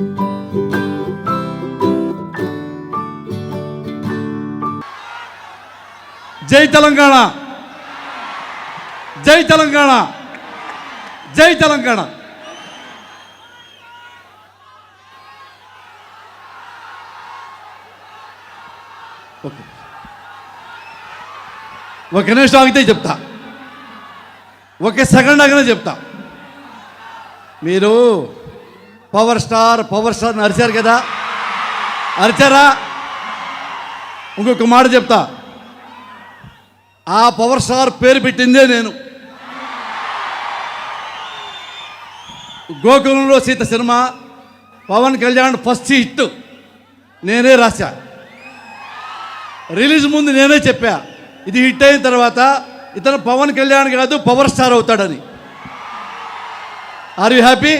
జై తెలంగాణ. జై తెలంగాణ. జై తెలంగాణ. ఓకే. ఒక నిమిషం ఆగితే చెప్తా. ఒక సెకండ్ ఆగినా చెప్తా. మీరు పవర్ స్టార్ పవర్ స్టార్ అని అరిచారు కదా. అరిచారా? ఇంకొక మాట చెప్తా. ఆ పవర్ స్టార్ పేరు పెట్టిందే నేను. గోకులంలో Seetha cinema Pawan Kalyan first hit నేనే రాశా. రిలీజ్ ముందు నేనే చెప్పా. ఇది హిట్ అయిన తర్వాత ఇతను పవన్ కళ్యాణ్ కాదు పవర్ స్టార్ అవుతాడని. Are you happy